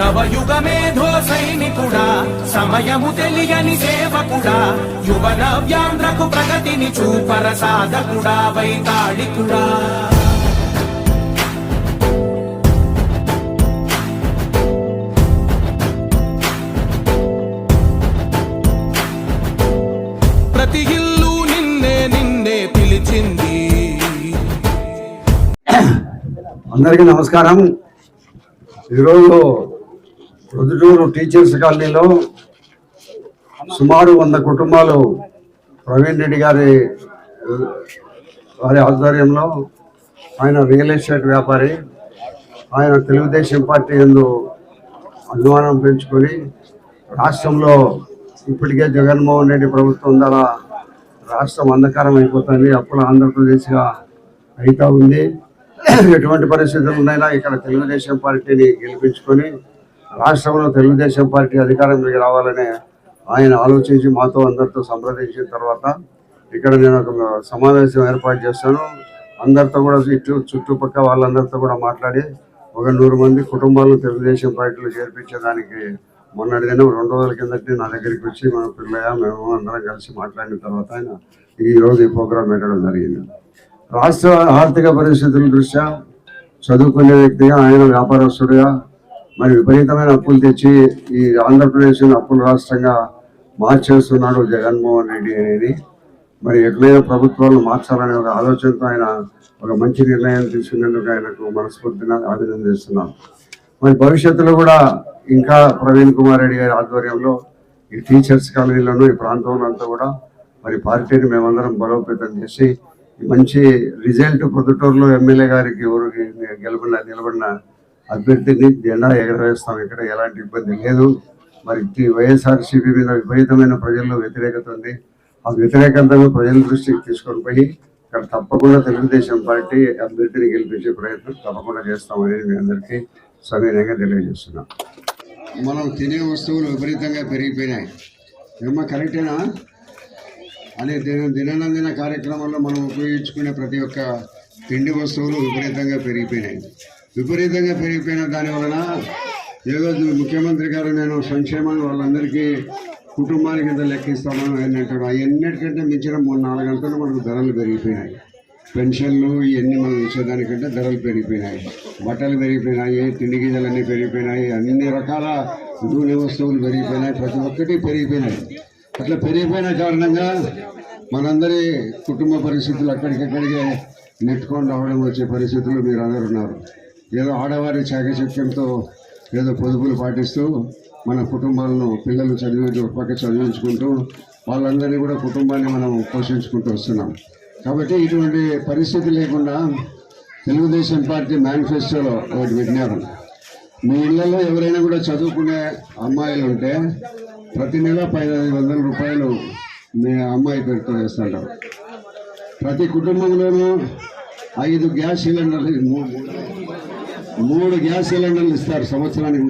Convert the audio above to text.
నవయుగమేధో సైనికుడా సమయము తెలియని సేవకుడా యువన వ్యాంధ్రకు ప్రగతిని చూపర సాధకుడా వైతాళికుడా. ప్రతి ఇల్లు నిన్నే నిన్నే పిలిచింది. అందరికీ నమస్కారం. ఈరోజు ప్రొద్దుటూరు టీచర్స్ కాలనీలో సుమారు వంద కుటుంబాలు ప్రవీణ్ రెడ్డి గారి వారి ఆధ్వర్యంలో ఆయన రియల్ ఎస్టేట్ వ్యాపారి ఆయన తెలుగుదేశం పార్టీ ఎందు అభిమానం పెంచుకొని రాష్ట్రంలో ఇప్పటికే జగన్మోహన్ రెడ్డి ప్రభుత్వం ద్వారా రాష్ట్రం అంధకారం అయిపోతుంది. అప్పుడు ఆంధ్రప్రదేశ్గా అయితా ఉంది. ఎటువంటి పరిస్థితుల్లోనైనా ఇక్కడ తెలుగుదేశం పార్టీని గెలిపించుకొని రాష్ట్రంలో తెలుగుదేశం పార్టీ అధికారంలోకి రావాలని ఆయన ఆలోచించి మాతో అందరితో సంప్రదించిన తర్వాత ఇక్కడ నేను ఒక సమావేశం ఏర్పాటు చేస్తాను. అందరితో కూడా ఇటు చుట్టుపక్కల వాళ్ళందరితో కూడా మాట్లాడి ఒక నూరు మంది కుటుంబాలను తెలుగుదేశం పార్టీలో చేర్పించడానికి మొన్నటి దినం రెండు రోజుల కిందటి నా దగ్గరికి వచ్చి మన పిల్లయ్య మేము అందరం కలిసి మాట్లాడిన తర్వాత ఆయన ఈరోజు ఈ ప్రోగ్రాం పెట్టడం జరిగింది. రాష్ట్ర ఆర్థిక పరిస్థితుల దృష్ట్యా చదువుకునే వ్యక్తిగా ఆయన వ్యాపారస్తుడిగా మరి విపరీతమైన అప్పులు తెచ్చి ఈ ఆంధ్రప్రదేశ్ అప్పుల రాష్ట్రంగా మార్చేస్తున్నాడు జగన్మోహన్ రెడ్డి అనేది. మరి ఎట్లయినా ప్రభుత్వాలు మార్చాలనే ఒక ఆలోచనతో ఆయన ఒక మంచి నిర్ణయం తీసుకునేందుకు ఆయనకు మనస్ఫూర్తిగా అభినందిస్తున్నాను మరి భవిష్యత్తులో కూడా ఇంకా ప్రవీణ్ కుమార్ రెడ్డి గారి ఆధ్వర్యంలో ఈ టీచర్స్ కాలనీలను ఈ ప్రాంతంలో అంతా కూడా మరి పార్టీని మేమందరం బలోపేతం చేసి మంచి రిజల్ట్ పొద్దుటూరులో ఎమ్మెల్యే గారికి ఎవరికి గెలుపడిన నిలబడిన అభ్యర్థిని జెండా ఎగరవేస్తాం. ఇక్కడ ఎలాంటి ఇబ్బంది లేదు. మరి వైఎస్ఆర్సీపీ మీద విపరీతమైన ప్రజల్లో వ్యతిరేకత ఉంది. ఆ వ్యతిరేకతను ప్రజల దృష్టికి తీసుకొని పోయి ఇక్కడ తప్పకుండా తెలుగుదేశం పార్టీ అభ్యర్థిని గెలిపించే ప్రయత్నం తప్పకుండా చేస్తామని మీ అందరికీ సవినయంగా తెలియజేస్తున్నాం. మనం తినే వస్తువులు విపరీతంగా పెరిగిపోయినాయి. ఏమన్నా కరెక్టేనా? అనే దిన దిననందిన కార్యక్రమంలో మనం ఉపయోగించుకునే ప్రతి ఒక్క తిండి వస్తువులు విపరీతంగా పెరిగిపోయినాయి. విపరీతంగా పెరిగిపోయిన దాని వలన ఏదో ముఖ్యమంత్రి గారు నేను సంక్షేమాన్ని వాళ్ళందరికీ కుటుంబానికి ఎంత లెక్కిస్తామని ఆయన అంటాడు అవన్నిటికంటే మించిన మూడు నాలుగు గంటలు మనకు ధరలు పెరిగిపోయినాయి. పెన్షన్లు ఇవన్నీ మనం ఇచ్చేదానికంటే ధరలు పెరిగిపోయినాయి. బట్టలు పెరిగిపోయినాయి తిండి గింజలన్నీ పెరిగిపోయినాయి అన్ని రకాల నూనె వస్తువులు పెరిగిపోయినాయి ప్రతి ఒక్కటి పెరిగిపోయినాయి. అట్లా పెరిగిపోయిన కారణంగా మనందరి కుటుంబ పరిస్థితులు అక్కడికక్కడికే నెట్టుకొని రావడం వచ్చే పరిస్థితులు మీరు అందరు ఉన్నారు. ఏదో ఆడవారి చాకచక్యంతో ఏదో పొదుపులు పాటిస్తూ మన కుటుంబాలను పిల్లలు చదివి పక్క చదివించుకుంటూ వాళ్ళందరినీ కూడా కుటుంబాన్ని మనం పోషించుకుంటూ వస్తున్నాం. కాబట్టి ఇటువంటి పరిస్థితి లేకుండా తెలుగుదేశం పార్టీ మేనిఫెస్టోలో ఒకటి పెట్టినారు. మీ ఇళ్ళలో ఎవరైనా కూడా చదువుకునే అమ్మాయిలు ఉంటే ప్రతి నెల పదిహేను వందల రూపాయలు మీ అమ్మాయి పేరుతో వేస్తుంటారు. ప్రతి కుటుంబంలోనూ ఐదు గ్యాస్ సిలిండర్లు మూడు గ్యాస్ సిలిండర్లు ఇస్తారు సంవత్సరానికి.